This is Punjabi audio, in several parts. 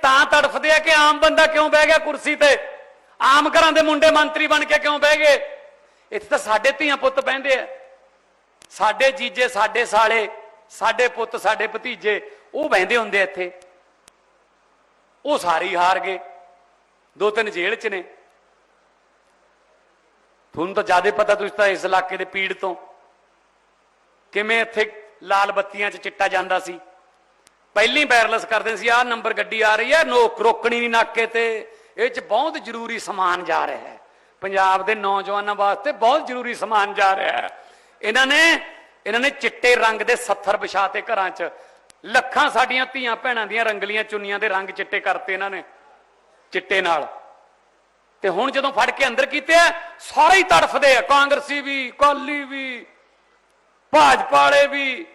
ਤਾਂ ਤੜਫਦੇ ਆ ਕਿ ਆਮ ਬੰਦਾ ਕਿਉਂ ਬਹਿ ਗਿਆ ਕੁਰਸੀ ਤੇ? ਆਮ ਘਰਾਂ ਦੇ ਮੁੰਡੇ ਮੰਤਰੀ ਬਣ ਕੇ ਕਿਉਂ ਬਹਿ ਗਏ? ਇੱਥੇ ਤਾਂ ਸਾਡੇ ਧੀਆਂ ਪੁੱਤ ਬਹਿੰਦੇ ਆ। ਸਾਡੇ ਜੀਜੇ, ਸਾਡੇ ਸਾਲੇ, ਸਾਡੇ ਪੁੱਤ, ਸਾਡੇ ਭਤੀਜੇ, ਉਹ ਬਹਿੰਦੇ ਹੁੰਦੇ ਇੱਥੇ। ਉਹ ਸਾਰੇ ਹਾਰ ਗਏ। ਦੋ ਤਿੰਨ ਜੇਲ੍ਹ 'ਚ ਨੇ। ਤੁਹਾਨੂੰ ਤਾਂ ਜ਼ਿਆਦਾ ਪਤਾ ਤੁਸੀਂ ਤਾਂ ਇਸ ਇਲਾਕੇ ਦੇ ਪੀੜ ਤੋਂ ਕਿਵੇਂ ਇੱਥੇ ਲਾਲ ਬੱਤੀਆਂ 'ਚ ਚਿੱਟਾ ਜਾਂਦਾ ਸੀ? ਪਹਿਲੀ ਵਾਇਰਲੈਸ ਕਰਦੇ ਸੀ, ਆਹ ਨੰਬਰ ਗੱਡੀ ਆ ਰਹੀ ਹੈ ਨੋਕ ਰੋਕਣੀ ਨਹੀਂ ਨਾਕੇ ਤੇ। ਇਹ 'ਚ ਬਹੁਤ ਜ਼ਰੂਰੀ ਸਮਾਨ ਜਾ ਰਿਹਾ ਹੈ। ਪੰਜਾਬ ਦੇ ਨੌਜਵਾਨਾਂ ਵਾਸਤੇ ਬਹੁਤ ਜ਼ਰੂਰੀ ਸਮਾਨ ਜਾ ਰਿਹਾ ਹੈ। ਇਹਨਾਂ ਨੇ ਇਹਨਾਂ ਨੇ ਚਿੱਟੇ ਰੰਗ ਦੇ ਸੱਥਰ ਵਿਛਾਤੇ ਘਰਾਂ 'ਚ। ਲੱਖਾਂ ਸਾਡੀਆਂ ਧੀਆਂ ਭੈਣਾਂ ਦੀਆਂ ਰੰਗਲੀਆਂ ਚੁੰਨੀਆਂ ਦੇ ਰੰਗ ਚਿੱਟੇ ਕਰਤੇ ਇਹਨਾਂ ਨੇ, ਚਿੱਟੇ ਨਾਲ। ਤੇ ਹੁਣ ਜਦੋਂ ਫੜ ਕੇ ਅੰਦਰ ਕੀਤੇ ਆ, ਸਾਰੇ ਹੀ ਤੜਫਦੇ ਆ। ਕਾਂਗਰਸੀ ਵੀ ਕਾਲੀ ਵੀ, ਭਾਜਪਾ ਵਾਲੇ ਵੀ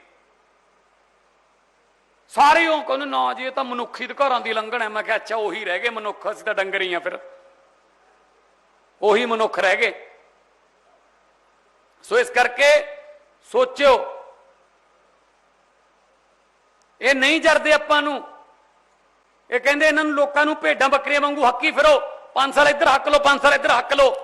ਸਾਰੇ ਉਹ ਕਹਿੰਦੇ, ਨਾ ਜੀ, ਇਹ ਤਾਂ ਮਨੁੱਖੀ ਅਧਿਕਾਰਾਂ ਦੀ ਲੰਘਣ ਹੈ। ਮੈਂ ਕਿਹਾ, ਅੱਛਾ, ਉਹੀ ਰਹਿ ਗਏ ਮਨੁੱਖ, ਅਸੀਂ ਤਾਂ ਡੰਗਰ ਹੀ ਆ ਫਿਰ। ਉਹੀ ਮਨੁੱਖ ਰਹਿ ਗਏ। ਸੋ ਇਸ ਕਰਕੇ ਸੋਚਿਓ, ਇਹ ਨਹੀਂ ਜਰਦੇ ਆਪਾਂ ਨੂੰ। ਇਹ ਕਹਿੰਦੇ, ਇਹਨਾਂ ਨੂੰ ਲੋਕਾਂ ਨੂੰ ਭੇਡਾਂ ਬੱਕਰੀਆਂ ਵਾਂਗੂ ਹੱਕੀ ਫਿਰੋ। 5 ਸਾਲ ਇੱਧਰ ਹੱਕ ਲਓ 5 ਸਾਲ ਇੱਧਰ ਹੱਕ ਲਓ।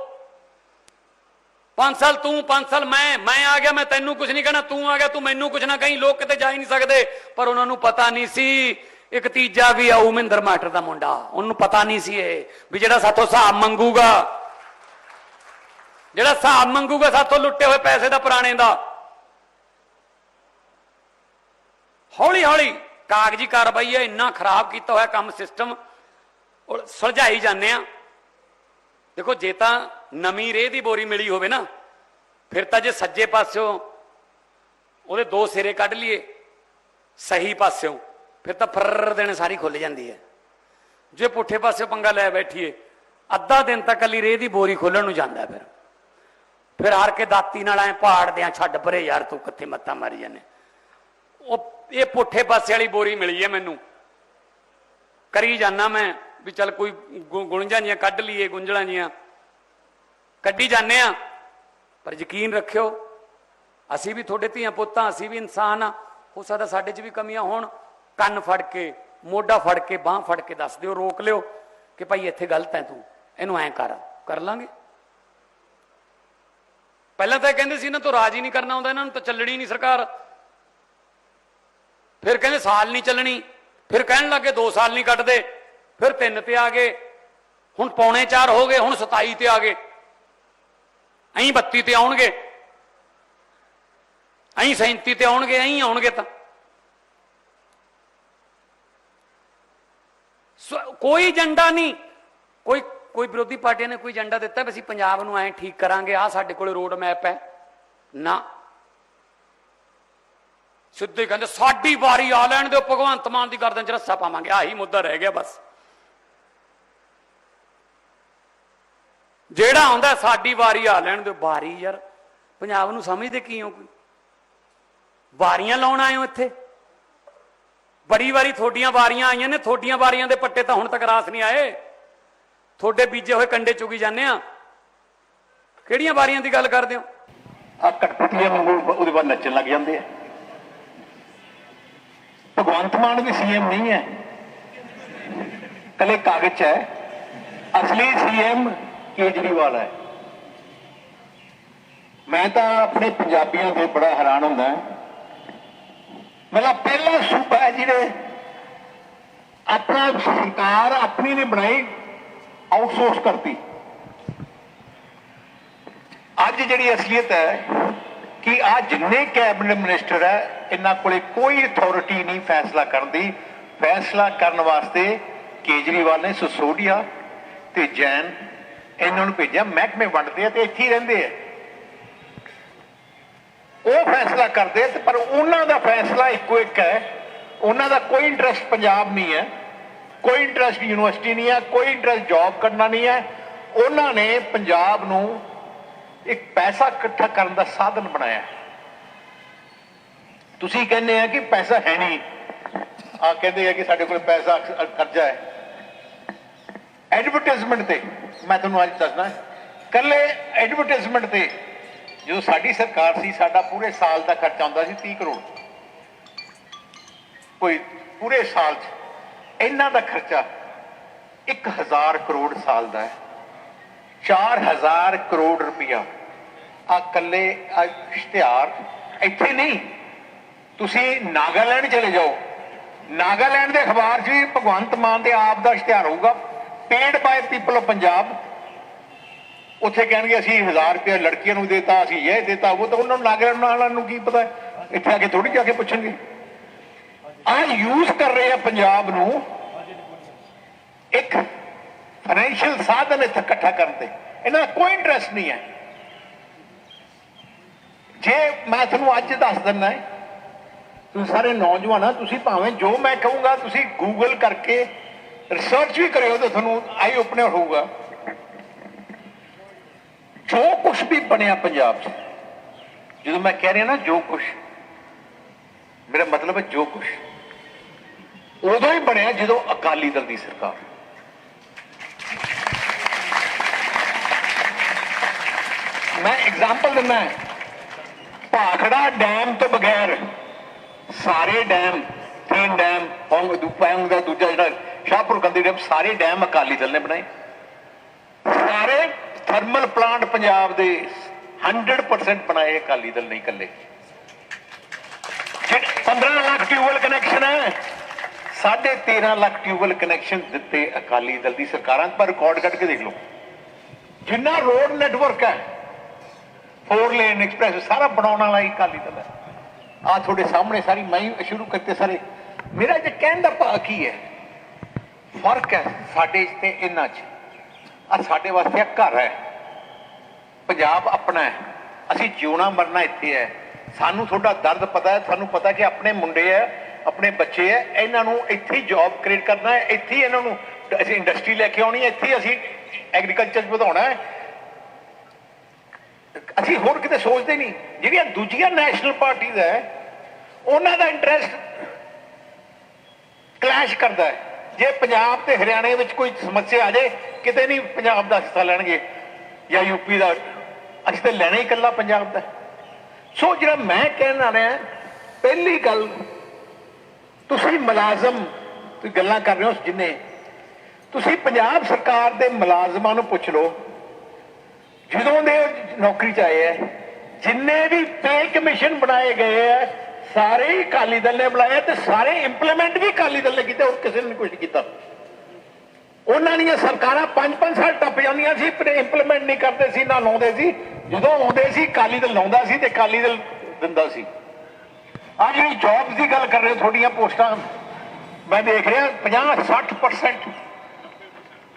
ਪੰਜ ਸਾਲ ਤੂੰ, ਪੰਜ ਸਾਲ ਮੈਂ ਮੈਂ ਆ ਗਿਆ, ਮੈਂ ਤੈਨੂੰ ਕੁਝ ਨਹੀਂ ਕਹਿਣਾ, ਤੂੰ ਆ ਗਿਆ, ਤੂੰ ਮੈਨੂੰ ਕੁਝ ਨਾ ਕਹੀਂ, ਲੋਕ ਕਿਤੇ ਜਾ ਹੀ ਨਹੀਂ ਸਕਦੇ। ਪਰ ਉਹਨਾਂ ਨੂੰ ਪਤਾ ਨਹੀਂ ਸੀ, ਇੱਕ ਤੀਜਾ ਵੀ ਆਊ ਮਹਿੰਦਰ ਮਾਟਰ ਦਾ ਮੁੰਡਾ। ਉਹਨੂੰ ਪਤਾ ਨਹੀਂ ਸੀ ਇਹ, ਵੀ ਜਿਹੜਾ ਸਾਥੋਂ ਹਿਸਾਬ ਮੰਗੂਗਾ, ਜਿਹੜਾ ਹਿਸਾਬ ਮੰਗੂਗਾ, ਸਾਥੋਂ ਲੁੱਟੇ ਹੋਏ ਪੈਸੇ ਦਾ ਪੁਰਾਣੇ ਦਾ। ਹੌਲੀ ਹੌਲੀ ਕਾਗਜ਼ੀ ਕਾਰਵਾਈ ਹੈ ਇੰਨਾ ਖਰਾਬ ਕੀਤਾ ਹੋਇਆ ਕੰਮ ਸਿਸਟਮ ਸੁਲਝਾਈ ਜਾਂਦੇ ਆ। ਦੇਖੋ, ਜੇ ਤਾਂ ਨਵੀਂ ਰੇਹ ਦੀ ਬੋਰੀ ਮਿਲੀ ਹੋਵੇ ਨਾ, ਫਿਰ ਤਾਂ ਜੇ ਸੱਜੇ ਪਾਸਿਓਂ ਉਹਦੇ ਦੋ ਸਿਰੇ ਕੱਢ ਲਈਏ, ਸਹੀ ਪਾਸਿਓਂ, ਫਿਰ ਤਾਂ ਫਰਰ ਦੇਣ ਸਾਰੀ ਖੁੱਲ ਜਾਂਦੀ ਹੈ। ਜੇ ਪੁੱਠੇ ਪਾਸਿਓਂ ਪੰਗਾ ਲੈ ਬੈਠੀਏ, ਅੱਧਾ ਦਿਨ ਤੱਕ ਕੱਲੀ ਰੇਹ ਦੀ ਬੋਰੀ ਖੋਲਣ ਨੂੰ ਜਾਂਦਾ ਫਿਰ। ਫਿਰ ਹਾਰ ਕੇ ਦਾਤੀ ਨਾਲ ਐ ਪਾੜਦੇ ਆ ਛੱਡ ਪਰੇ ਯਾਰ, ਤੂੰ ਕਿੱਥੇ ਮੱਤਾ ਮਾਰੀ ਜਾਂਦੇ। ਉਹ, ਇਹ ਪੁੱਠੇ ਪਾਸੇ ਵਾਲੀ ਬੋਰੀ ਮਿਲੀ ਹੈ ਮੈਨੂੰ। ਕਰੀ ਜਾਣਾ ਮੈਂ ਵੀ ਚੱਲ ਕੋਈ ਗੁ- ਗੁਣਜਾਂ ਜੀਆਂ ਕੱਢ ਲਈਏ, ਗੁੰਝਲਾਂ ਜੀਆਂ। ਕੱਢੀ ਜਾਂਦੇ ਆ ਪਰ ਯਕੀਨ ਰੱਖਿਓ, ਅਸੀਂ ਵੀ ਤੁਹਾਡੇ ਧੀਆਂ ਪੁੱਤਾਂ, ਅਸੀਂ ਵੀ ਇਨਸਾਨ ਆ ਹੋ ਸਕਦਾ ਸਾਡੇ 'ਚ ਵੀ ਕਮੀਆਂ ਹੋਣ। ਕੰਨ ਫੜ ਕੇ, ਮੋਢਾ ਫੜ ਕੇ, ਬਾਹ ਫੜ ਕੇ ਦੱਸ ਦਿਓ, ਰੋਕ ਲਿਓ ਕਿ ਭਾਈ ਇੱਥੇ ਗਲਤ ਹੈ ਤੂੰ। ਇਹਨੂੰ ਐਂ ਕਰ ਕਰ ਲਾਂਗੇ। ਪਹਿਲਾਂ ਤਾਂ ਕਹਿੰਦੇ ਸੀ, ਇਹਨਾਂ ਤੋਂ ਰਾਜ ਹੀ ਨਹੀਂ ਕਰਨਾ ਆਉਂਦਾ, ਇਹਨਾਂ ਨੂੰ ਤਾਂ ਚੱਲਣੀ ਨਹੀਂ ਸਰਕਾਰ। ਫਿਰ ਕਹਿੰਦੇ ਸਾਲ ਨਹੀਂ ਚੱਲਣੀ। ਫਿਰ ਕਹਿਣ ਲੱਗੇ 2 ਸਾਲ ਨਹੀਂ ਕੱਟਦੇ ਫਿਰ 3 ਤੇ ਆ ਗਏ। ਹੁਣ ਪੌਣੇ 4 ਹੋ ਗਏ, ਹੁਣ 27 ਤੇ ਆ ਗਏ। ਐਂ 32 ਤੇ ਆਉਣਗੇ। ਐਂ 37 ਤੇ ਆਉਣਗੇ ਐਂ ਆਉਣਗੇ ਤਾਂ। ਕੋਈ ਏਜੰਡਾ ਨਹੀਂ। ਕੋਈ ਕੋਈ ਵਿਰੋਧੀ ਪਾਰਟੀਆਂ ਨੇ ਕੋਈ ਏਜੰਡਾ ਦਿੱਤਾ ਵੀ ਅਸੀਂ ਪੰਜਾਬ ਨੂੰ ਐਂ ਠੀਕ ਕਰਾਂਗੇ ਆ ਸਾਡੇ ਕੋਲ ਰੋਡ ਮੈਪ ਹੈ। ਨਾ। ਸਿੱਧੇ ਕਹਿੰਦੇ, ਸਾਡੀ ਵਾਰੀ ਆ ਲੈਣ ਦਿਓ, ਭਗਵੰਤ ਮਾਨ ਦੀ ਗਰਦਨ 'ਚ ਰੱਸਾ ਪਾਵਾਂਗੇ। ਆਹੀ ਮੁੱਦਾ ਰਹਿ ਗਿਆ ਬਸ। ਜਿਹੜਾ ਆਉਂਦਾ ਸਾਡੀ ਵਾਰੀ ਆ ਲੈਣ ਦਿਓ। ਵਾਰੀ ਯਾਰ, ਪੰਜਾਬ ਨੂੰ ਸਮਝਦੇ ਕੀ ਹੋ ਕੋਈ? ਵਾਰੀਆਂ ਲਾਉਣ ਆਏ ਹੋ ਇੱਥੇ? ਬੜੀ ਵਾਰੀ ਤੁਹਾਡੀਆਂ ਵਾਰੀਆਂ ਆਈਆਂ ਨੇ, ਤੁਹਾਡੀਆਂ ਵਾਰੀਆਂ ਦੇ ਪੱਟੇ ਤਾਂ ਹੁਣ ਤੱਕ ਰਾਸ ਨਹੀਂ ਆਏ। ਤੁਹਾਡੇ ਬੀਜੇ ਹੋਏ ਕੰਡੇ ਚੁਗੀ ਜਾਂਦੇ ਆ। ਕਿਹੜੀਆਂ ਵਾਰੀਆਂ ਦੀ ਗੱਲ ਕਰਦੇ ਹੋ? ਆ ਕਟਪਟੀਆਂ ਵਾਂਗੂ ਉਹਦੇ ਬਾਅਦ ਨੱਚਣ ਲੱਗ ਜਾਂਦੇ ਆ। ਭਗਵੰਤ ਮਾਨ ਵੀ ਸੀਐਮ ਨਹੀਂ ਹੈ। ਕੱਲੇ ਕਾਗਜ਼ ਹੈ। ਅਸਲੀ ਸੀਐਮ ਕੇਜਰੀਵਾਲ ਹੈ। ਮੈਂ ਤਾਂ ਆਪਣੇ ਪੰਜਾਬੀਆਂ ਤੇ ਬੜਾ ਹੈਰਾਨ ਹੁੰਦਾ ਮਤਲਬ ਪਹਿਲਾ ਸੂਬਾ ਹੈ ਜਿਹਨੇ ਆਪਣਾ ਸਰਕਾਰ ਆਪਣੀ ਨੇ ਬਣਾਈ ਆਊਟਸੋਰਸ ਕਰਤੀ। ਅੱਜ ਜਿਹੜੀ ਅਸਲੀਅਤ ਹੈ ਕਿ ਆ ਜਿੰਨੇ ਕੈਬਨਿਟ ਮਿਨਿਸਟਰ ਹੈ, ਇਹਨਾਂ ਕੋਲੇ ਕੋਈ ਅਥਾਰਟੀ ਨਹੀਂ ਫੈਸਲਾ ਕਰਨ ਦੀ। ਫੈਸਲਾ ਕਰਨ ਵਾਸਤੇ ਕੇਜਰੀਵਾਲ ਨੇ ਸਸੋਡੀਆ ਤੇ ਜੈਨ ਇਹਨਾਂ ਨੂੰ ਭੇਜਿਆ, ਮਹਿਕਮੇ ਵੰਡਦੇ ਆ ਤੇ ਇੱਥੇ ਹੀ ਰਹਿੰਦੇ ਆ। ਉਹ ਫੈਸਲਾ ਕਰਦੇ ਤੇ ਪਰ ਉਹਨਾਂ ਦਾ ਫੈਸਲਾ ਇੱਕੋ ਇੱਕ ਹੈ, ਉਹਨਾਂ ਦਾ ਕੋਈ ਇੰਟਰਸਟ ਪੰਜਾਬ ਨਹੀਂ ਹੈ, ਕੋਈ ਇੰਟਰਸਟ ਯੂਨੀਵਰਸਿਟੀ ਨਹੀਂ ਹੈ, ਕੋਈ ਇੰਟਰਸਟ ਜੌਬ ਕਰਨਾ ਨਹੀਂ ਹੈ। ਉਹਨਾਂ ਨੇ ਪੰਜਾਬ ਨੂੰ ਇੱਕ ਪੈਸਾ ਇਕੱਠਾ ਕਰਨ ਦਾ ਸਾਧਨ ਬਣਾਇਆ। ਤੁਸੀਂ ਕਹਿੰਦੇ ਆ ਕਿ ਪੈਸਾ ਹੈ ਨਹੀਂ। ਆ ਕਹਿੰਦੇ ਆ ਕਿ ਸਾਡੇ ਕੋਲ ਪੈਸਾ ਕਰਜ਼ਾ ਹੈ। ਐਡਵਰਟਾਈਜ਼ਮੈਂਟ ਤੇ। ਮੈਂ ਤੁਹਾਨੂੰ ਅੱਜ ਦੱਸਣਾ ਕੱਲੇ ਐਡਵਰਟਾਈਜ਼ਮੈਂਟ ਤੇ ਜੋ ਸਾਡੀ ਸਰਕਾਰ ਸੀ, ਸਾਡਾ ਪੂਰੇ ਸਾਲ ਦਾ ਖਰਚਾ ਹੁੰਦਾ ਸੀ 30 ਕਰੋੜ। ਕੋਈ ਪੂਰੇ ਸਾਲ 'ਚ ਇਹਨਾਂ ਦਾ ਖਰਚਾ 1000 ਕਰੋੜ ਸਾਲ ਦਾ ਹੈ। 4000 ਕਰੋੜ ਰੁਪਇਆ ਆ ਕੱਲੇ ਆ ਇਸ਼ਤਿਹਾਰ ਇੱਥੇ ਨਹੀਂ। ਤੁਸੀਂ ਨਾਗਾਲੈਂਡ ਚਲੇ ਜਾਓ। ਨਾਗਾਲੈਂਡ ਦੇ ਅਖਬਾਰ 'ਚ ਵੀ ਭਗਵੰਤ ਮਾਨ ਦੇ ਆਪ ਦਾ ਇਸ਼ਤਿਹਾਰ ਹੋਊਗਾ। Paid by people of Punjab ਉੱਥੇ ਕਹਿਣਗੇ ਅਸੀਂ 1000 ਰੁਪਏ ਲੜਕੀਆਂ ਨੂੰ ਦੇਤਾ, ਅਸੀਂ ਇਹ ਦੇਤਾ, ਉਹ ਤਾਂ ਉਹਨਾਂ ਨੂੰ ਨਾਗਾਲੈਂਡ ਵਾਲਿਆਂ ਨੂੰ ਕੀ ਪਤਾ? ਇੱਥੇ ਆ ਕੇ ਥੋੜੀ ਜਾ ਕੇ ਪੁੱਛਣਗੇ। ਆ ਯੂਜ਼ ਕਰ ਰਹੇ ਆ ਪੰਜਾਬ ਨੂੰ ਇੱਕ ਫਾਈਨੈਂਸ਼ੀਅਲ ਸਾਧਨ ਇੱਥੇ ਇਕੱਠਾ ਕਰਨ ਤੇ। ਇਹਨਾਂ ਦਾ ਕੋਈ ਇੰਟਰਸਟ ਨਹੀਂ ਹੈ। ਜੇ ਮੈਂ ਤੁਹਾਨੂੰ ਅੱਜ ਦੱਸ ਦਿੰਦਾ ਤੁਸੀਂ ਸਾਰੇ ਨੌਜਵਾਨ ਆ, ਤੁਸੀਂ ਭਾਵੇਂ ਜੋ ਮੈਂ ਕਹੂੰਗਾ, ਤੁਸੀਂ ਗੂਗਲ ਕਰਕੇ ਰਿਸਰਚ ਵੀ ਕਰਿਓ ਤਾਂ ਤੁਹਾਨੂੰ ਆਈ ਓਪਨਰ ਹੋਊਗਾ। ਜੋ ਕੁਝ ਵੀ ਬਣਿਆ ਪੰਜਾਬ 'ਚ, ਜਦੋਂ ਮੈਂ ਕਹਿ ਰਿਹਾ ਨਾ ਜੋ ਕੁਝ ਮੇਰਾ ਮਤਲਬ ਹੈ ਜੋ ਕੁਝ ਉਦੋਂ ਹੀ ਬਣਿਆ ਜਦੋਂ ਅਕਾਲੀ ਦਲ ਦੀ ਸਰਕਾਰ। ਮੈਂ ਐਗਜ਼ਾਮਪਲ ਦਿੰਦਾ ਭਾਖੜਾ ਡੈਮ ਤੋਂ ਬਗੈਰ ਸਾਰੇ ਡੈਮ, ਤਿੰਨ ਡੈਮ ਪੌਂਗ ਦੁਪੈਂਗ ਦਾ ਦੂਜਾ ਜਿਹੜਾ ਸ਼ਾਹਪੁਰ ਕੰਦੀ ਡੈਮ ਸਾਰੇ ਡੈਮ ਅਕਾਲੀ ਦਲ ਨੇ ਬਣਾਏ। ਸਾਰੇ ਥਰਮਲ ਪਲਾਂਟ ਪੰਜਾਬ ਦੇ 100% ਬਣਾਏ ਅਕਾਲੀ ਦਲ ਨਹੀਂ ਇਕੱਲੇ। ਜਿਹੜੇ 15 ਲੱਖ ਟਿਊਬਲ ਕਨੈਕਸ਼ਨ ਹੈ, ਸਾਢੇ 13 ਲੱਖ ਟਿਊਬਲ ਕਨੈਕਸ਼ਨ ਦਿੱਤੇ ਅਕਾਲੀ ਦਲ ਦੀ ਸਰਕਾਰਾਂ, ਪਰ ਰਿਕਾਰਡ ਕੱਢ ਕੇ ਦੇਖ ਲਓ। ਜਿੰਨਾ ਰੋਡ ਨੈਟਵਰਕ ਹੈ ਫੋਰ ਲੇਨ ਐਕਸਪ੍ਰੈਸ ਸਾਰਾ ਬਣਾਉਣ ਵਾਲਾ ਹੀ ਅਕਾਲੀ ਦਲ ਹੈ। ਆ ਤੁਹਾਡੇ ਸਾਹਮਣੇ ਸਾਰੀ, ਮੈਂ ਹੀ ਸ਼ੁਰੂ ਕਰਤੇ ਸਾਰੇ। ਮੇਰਾ ਜੇ ਕਹਿਣ ਦਾ ਭਾਅ ਕੀ ਹੈ ਫ਼ਰਕ ਹੈ ਸਾਡੇ 'ਚ ਤੇ ਇਹਨਾਂ 'ਚ। ਆ ਸਾਡੇ ਵਾਸਤੇ ਘਰ ਹੈ। ਪੰਜਾਬ ਆਪਣਾ ਹੈ। ਅਸੀਂ ਜਿਉਣਾ ਮਰਨਾ ਇੱਥੇ ਹੈ। ਸਾਨੂੰ ਤੁਹਾਡਾ ਦਰਦ ਪਤਾ ਹੈ, ਸਾਨੂੰ ਪਤਾ ਕਿ ਆਪਣੇ ਮੁੰਡੇ ਹੈ, ਆਪਣੇ ਬੱਚੇ ਹੈ, ਇਹਨਾਂ ਨੂੰ ਇੱਥੇ ਹੀ ਜੌਬ ਕ੍ਰੀਏਟ ਕਰਨਾ ਹੈ, ਇੱਥੇ ਹੀ ਇਹਨਾਂ ਨੂੰ ਅਸੀਂ ਇੰਡਸਟਰੀ ਲੈ ਕੇ ਆਉਣੀ ਹੈ, ਇੱਥੇ ਅਸੀਂ ਐਗਰੀਕਲਚਰ ਵਧਾਉਣਾ ਹੈ। ਅਸੀਂ ਹੋਰ ਕਿਤੇ ਸੋਚਦੇ ਨਹੀਂ। ਜਿਹੜੀਆਂ ਦੂਜੀਆਂ ਨੈਸ਼ਨਲ ਪਾਰਟੀਆਂ ਹੈ, ਉਹਨਾਂ ਦਾ ਇੰਟਰਸਟ ਕਲੈਸ਼ ਕਰਦਾ ਹੈ। ਜੇ ਪੰਜਾਬ ਤੇ ਹਰਿਆਣੇ ਵਿੱਚ ਕੋਈ ਸਮੱਸਿਆ ਆ ਜਾਏ, ਕਿਤੇ ਨਹੀਂ ਪੰਜਾਬ ਦਾ ਹਿੱਸਾ ਲੈਣਗੇ ਜਾਂ ਯੂਪੀ ਦਾ। ਅਸੀਂ ਤਾਂ ਲੈਣਾ ਹੀ ਇਕੱਲਾ ਪੰਜਾਬ ਦਾ। ਸੋ ਜਿਹੜਾ ਮੈਂ ਕਹਿਣ ਆ ਰਿਹਾ, ਪਹਿਲੀ ਗੱਲ, ਤੁਸੀਂ ਮੁਲਾਜ਼ਮ ਤੁਸੀਂ ਗੱਲਾਂ ਕਰ ਰਹੇ ਹੋ ਜਿੰਨੇ, ਤੁਸੀਂ ਪੰਜਾਬ ਸਰਕਾਰ ਦੇ ਮੁਲਾਜ਼ਮਾਂ ਨੂੰ ਪੁੱਛ ਲਓ, ਜਦੋਂ ਦੇ ਨੌਕਰੀ ਚ ਆਏ ਹੈ ਜਿੰਨੇ ਵੀ ਪੇ ਕਮਿਸ਼ਨ ਬਣਾਏ ਗਏ ਹੈ ਸਾਰੇ ਹੀ ਅਕਾਲੀ ਦਲ ਨੇ ਬੁਲਾਇਆ ਤੇ ਸਾਰੇ ਇੰਪਲੀਮੈਂਟ ਵੀ ਅਕਾਲੀ ਦਲ ਨੇ ਕੀਤੇ, ਹੋਰ ਕਿਸੇ ਨੇ ਕੁਝ ਕੀਤਾ। ਉਹਨਾਂ ਦੀਆਂ ਸਰਕਾਰਾਂ 5-5 ਸਾਲ ਟੱਪ ਜਾਂਦੀਆਂ ਸੀ, ਪਰ ਇੰਪਲੀਮੈਂਟ ਨਹੀਂ ਕਰਦੇ ਸੀ, ਨਾ ਲਾਉਂਦੇ ਸੀ। ਜਦੋਂ ਆਉਂਦੇ ਸੀ, ਅਕਾਲੀ ਦਲ ਲਾਉਂਦਾ ਸੀ ਤੇ ਅਕਾਲੀ ਦਲ ਦਿੰਦਾ ਸੀ। ਆ ਜਿਹੜੀ ਜੌਬਸ ਦੀ ਗੱਲ ਕਰ ਰਹੇ ਤੁਹਾਡੀਆਂ ਪੋਸਟਾਂ, ਮੈਂ ਦੇਖ ਰਿਹਾ 50-60%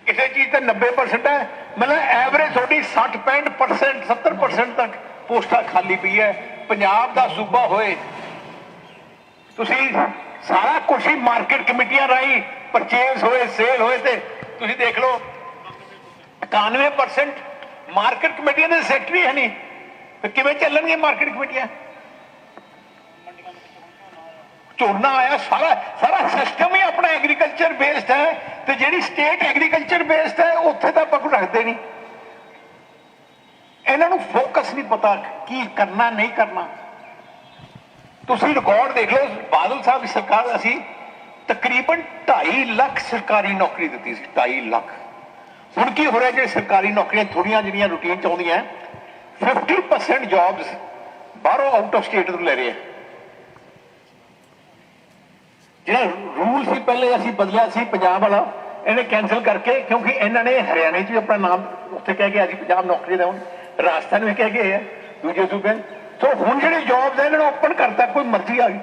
ਕਿਸੇ ਚੀਜ਼ ਤੇ 90% ਹੈ। ਮਤਲਬ ਐਵਰੇਜ ਤੁਹਾਡੀ 60 65% 70% ਤੱਕ ਪੋਸਟਾਂ ਖਾਲੀ ਪਈ ਹੈ। ਪੰਜਾਬ ਦਾ ਸੂਬਾ ਹੋਏ ਤੁਸੀਂ ਸਾਰਾ ਕੁਝ ਹੀ ਮਾਰਕੀਟ ਕਮੇਟੀਆਂ ਰਾਹੀਂ ਪਰਚੇਸ ਹੋਏ ਸੇਲ ਹੋਏ ਤੇ ਤੁਸੀਂ ਦੇਖ ਲਓ 91% ਮਾਰਕੀਟ ਕਮੇਟੀਆਂ ਦੇ ਸੈਕਟਰੀ ਹੈ ਨਹੀਂ। ਫਿਰ ਕਿਵੇਂ ਚੱਲਣਗੇ ਮਾਰਕੀਟ ਕਮੇਟੀਆਂ? ਝੋਨਾ ਆਇਆ, ਸਾਰਾ ਸਾਰਾ ਸਿਸਟਮ ਹੀ ਆਪਣਾ ਐਗਰੀਕਲਚਰ ਬੇਸਡ ਹੈ ਤੇ ਜਿਹੜੀ ਸਟੇਟ ਐਗਰੀਕਲਚਰ ਬੇਸਡ ਹੈ, ਉੱਥੇ ਤਾਂ ਆਪਾਂ ਕੋਈ ਰੱਖਦੇ ਨਹੀਂ। ਇਹਨਾਂ ਨੂੰ ਫੋਕਸ ਨਹੀਂ ਪਤਾ ਕੀ ਕਰਨਾ, ਨਹੀਂ ਕਰਨਾ। ਤੁਸੀਂ ਰਿਕਾਰਡ ਦੇਖ ਲਓ, ਬਾਦਲ ਸਾਹਿਬ ਦੀ ਸਰਕਾਰ ਅਸੀਂ ਤਕਰੀਬਨ 2.5 ਲੱਖ ਸਰਕਾਰੀ ਨੌਕਰੀ ਦਿੱਤੀ ਸੀ 2.5 ਲੱਖ। ਹੁਣ ਕੀ ਹੋ ਰਿਹਾ ਜੇ ਸਰਕਾਰੀ ਨੌਕਰੀਆਂ ਥੋੜੀਆਂ ਜਿਹੜੀਆਂ ਰੂਟੀਨ ਚ ਆਉਂਦੀਆਂ 50% ਜੌਬਸ ਬਾਹਰੋਂ ਆਊਟ ਆਫ ਸਟੇਟ ਤੋਂ ਲੈ ਰਹੇ ਆ। ਜਿਹੜਾ ਰੂਲ ਸੀ, ਪਹਿਲੇ ਅਸੀਂ ਬਦਲਿਆ ਸੀ ਪੰਜਾਬ ਵਾਲਾ, ਇਹਨੇ ਕੈਨਸਲ ਕਰਕੇ, ਕਿਉਂਕਿ ਇਹਨਾਂ ਨੇ ਹਰਿਆਣੇ 'ਚ ਵੀ ਆਪਣਾ ਨਾਮ ਉੱਥੇ ਕਹਿ ਕੇ ਅਸੀਂ ਪੰਜਾਬ ਨੌਕਰੀ ਦੇਵਾਂ ਰਾਜਸਥਾਨ ਵੀ ਕਹਿ ਕੇ ਆ, ਦੂਜੇ ਸੂਬੇ ਸੋ ਹੁਣ ਜਿਹੜੀ ਦੇ ਇਹਨਾਂ ਨੂੰ ਓਪਨ ਕਰਤਾ ਕੋਈ ਮਰਜ਼ੀ ਆ ਗਈ।